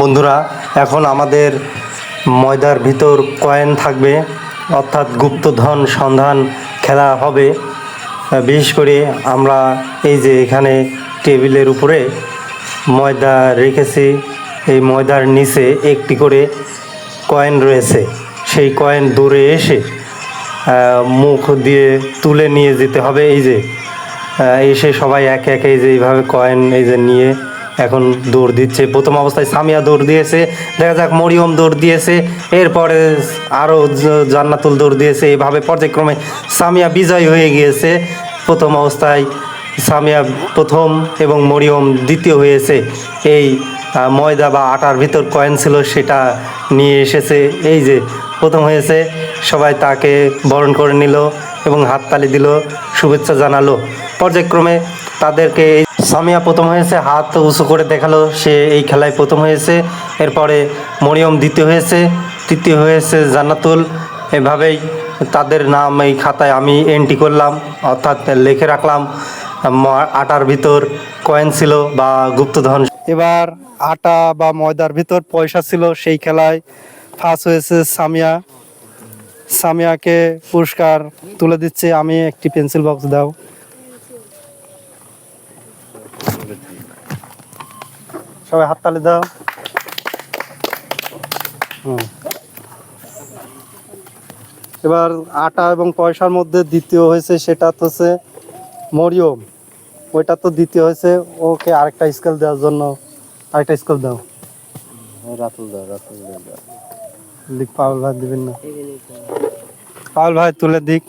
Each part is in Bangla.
বন্ধুরা, এখন আমাদের ময়দার ভিতর কয়েন থাকবে, অর্থাৎ গুপ্তধন সন্ধান খেলা হবে। বিশেষ করে আমরা এই যে এখানে টেবিলের উপরে ময়দা রেখেছি, এই ময়দার নিচে একটি করে কয়েন রয়েছে। সেই কয়েন দূরে এসে মুখ দিয়ে তুলে নিয়ে যেতে হবে। এই যে এসে সবাই একে একে এই যে এইভাবে কয়েন এই যে নিয়ে এখন দৌড় দিচ্ছে। প্রথম অবস্থায় সামিয়া দৌড় দিয়েছে। দেখা যাক, মরিয়ম দৌড় দিয়েছে। এরপরে আরও জান্নাতুল দৌড় দিয়েছে। এভাবে পর্যায়ক্রমে সামিয়া বিজয় হয়ে গিয়েছে। প্রথম অবস্থায় সামিয়া প্রথম এবং মরিয়ম দ্বিতীয় হয়েছে। এই ময়দা বা আটার ভিতর কয়েন ছিল সেটা নিয়ে এসেছে। এই যে প্রথম হয়েছে। সবাই তাকে বরণ করে নিল এবং হাততালি দিল, শুভেচ্ছা জানালো। পর্যায়ক্রমে তাদেরকে সামিয়া প্রথম হয়েছে, হাত উঁচু করে দেখাল, সে এই খেলায় প্রথম হয়েছে। এরপরে মরিয়ম দ্বিতীয় হয়েছে, তৃতীয় হয়েছে জান্নাতুল। এভাবেই তাদের নাম এই খাতায় আমি এন্ট্রি করলাম, অর্থাৎ লিখে রাখলাম আটার ভিতর কয়েন ছিল বা গুপ্তধন। এবার আটা বা ময়দার ভিতর পয়সা ছিল, সেই খেলায় ফার্স্ট হয়েছে সামিয়া। সামিয়াকে পুরস্কার তুলে দিচ্ছে, আমি একটি পেন্সিল বক্স দাও। সবাই হাততালি দাও। হুম। এবার আটা এবং পয়সার মধ্যে দ্বিতীয় হয়েছে সেটা তো হচ্ছে মরিয়ম। ওইটা তো দ্বিতীয় হয়েছে। ওকে আরেকটা স্কেল দেওয়ার জন্য আরেকটা স্কেল দাও। রাতুল দাও রাতুল দাও। দিক পাউল ভাই দিবেন না। পাউল ভাই তুলে দিক।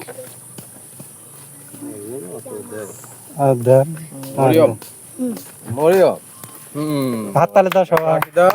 আর দেন মরিয়ম। মরিয়ম। হুম। হাত তালে দাও সবাই। দাও।